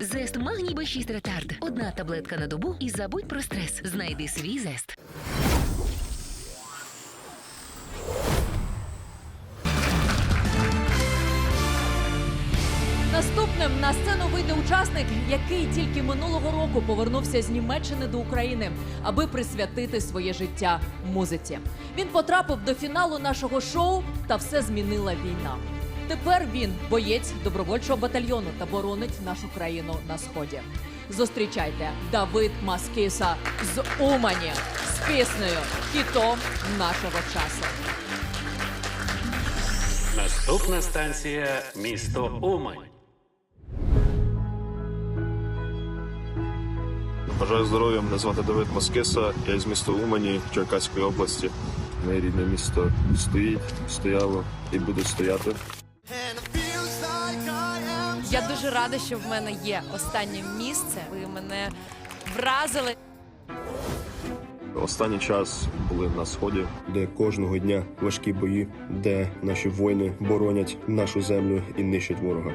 Зест магній Б6 ретард. Одна таблетка на добу і забудь про стрес. Знайди свій зест. Наступним на сцену вийде учасник, який тільки минулого року повернувся з Німеччини до України, аби присвятити своє життя музиці. Він потрапив до фіналу нашого шоу, та все змінила війна. Тепер він боєць добровольчого батальйону та боронить нашу країну на сході. Зустрічайте Давид Маскіса з Умані з піснею Хітом нашого часу. Наступна станція місто Умань. Бажаю здоров'я, мене звати Давид Маскеса, я із міста Умані Черкаської області. Моє рідне місто стоїть, стояло і буде стояти. Я дуже рада, що в мене є останнє місце. Ви мене вразили. Останній час були на сході, де кожного дня важкі бої, де наші воїни боронять нашу землю і нищать ворога.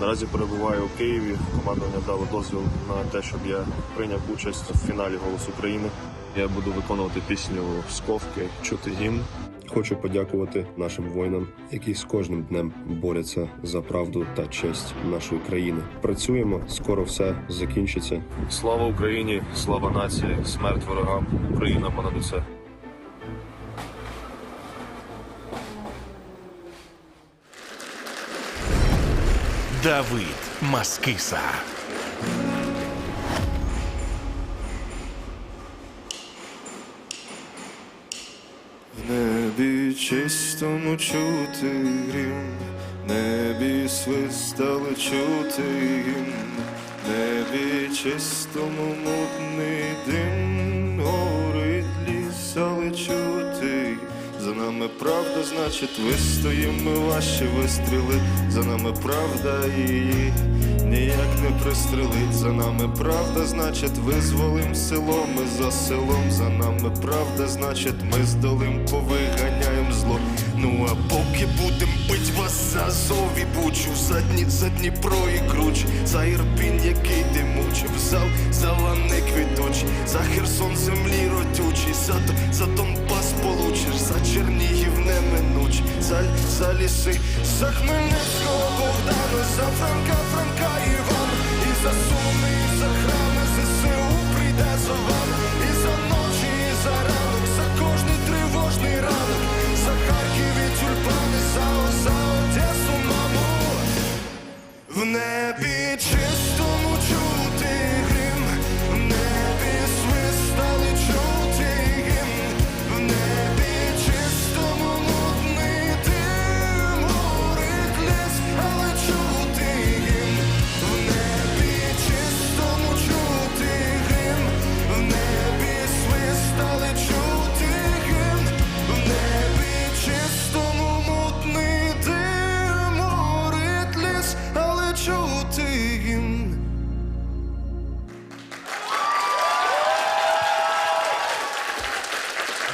Наразі перебуваю у Києві. Командування дало дозвіл на те, щоб я прийняв участь в фіналі Голос України. Я буду виконувати пісню Сковки, чути гімн. Хочу подякувати нашим воїнам, які з кожним днем борються за правду та честь нашої країни. Працюємо, скоро все закінчиться. Слава Україні! Слава нації! Смерть ворогам! Україна понад усе! Давид Маскиса. Небі чистому чути грім, в небі свистали чути гімн, небі чистому мутний дим, горить ліс, але чути. За нами правда, значить, вистоїм ми ваші вистріли, за нами правда і ніяк не пристрелить. За нами правда, значить, визволим село, ми за селом, за нами правда, значить, ми здолим, повиганяєм зло. Ну а поки будем бить вас за зові бучу, за дні, за Дніпро і круч, за Ірпінь, який ти мучив, за, лани квіточі, за Херсон землі родючий, за, за Донбас получиш, за Чернігів неминуч, за, за ліси, за Хмельницького Богдана, за Франка, Франка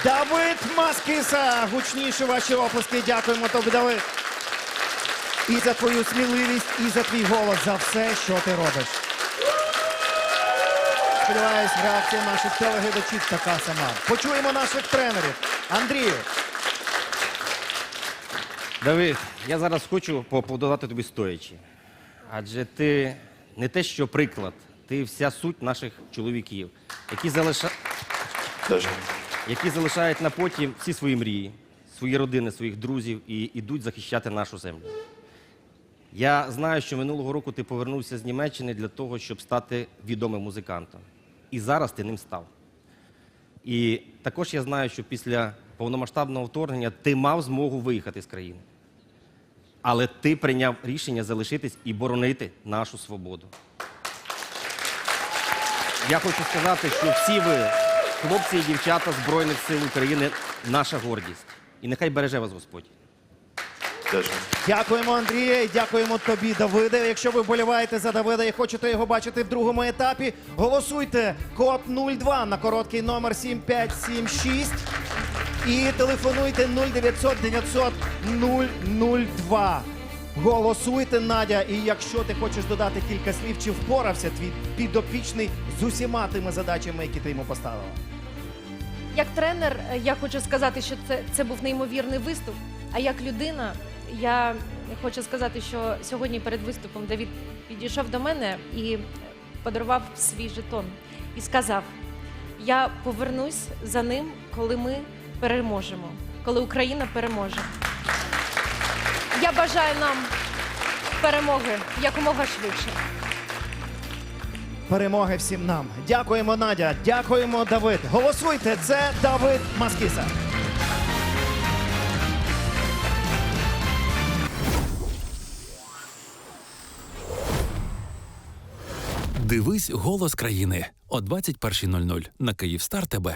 Давид Маскиса! Гучніше ваші оплески. Дякуємо тобі, Давид. І за твою сміливість, і за твій голос, за все, що ти робиш. Сподіваюсь, реакція наших телеглядачів така сама. Почуємо наших тренерів. Андрію, Давид, я зараз хочу поаплодувати тобі стоячи. Адже ти не те, що приклад, ти вся суть наших чоловіків, які, залиша... Які залишають на потім всі свої мрії, свої родини, своїх друзів і йдуть захищати нашу землю. Я знаю, що минулого року ти повернувся з Німеччини для того, щоб стати відомим музикантом. І зараз ти ним став. І також я знаю, що після повномасштабного вторгнення ти мав змогу виїхати з країни. Але ти прийняв рішення залишитись і боронити нашу свободу. Я хочу сказати, що всі ви, хлопці і дівчата Збройних сил України, наша гордість. І нехай береже вас Господь. Дякуємо Андрія і дякуємо тобі, Давиде. Якщо ви вболіваєте за Давида і хочете його бачити в другому етапі, голосуйте код 02 на короткий номер 7576 і телефонуйте 0900 900 002. Голосуйте, Надя. І якщо ти хочеш додати кілька слів, чи впорався твій підопічний з усіма тими задачами, які ти йому поставила? Як тренер, е, я хочу сказати, що це, це був неймовірний виступ. А як людина, я хочу сказати, що сьогодні перед виступом Давід підійшов до мене і подарував свій жетон і сказав: Я повернусь за ним, коли ми переможемо, коли Україна переможе. Я бажаю нам перемоги якомога швидше. Перемоги всім нам. Дякуємо, Надя. Дякуємо, Давид. Голосуйте. Це Давид Маскіса. Дивись голос країни о 21.00 на Київстар ТБ.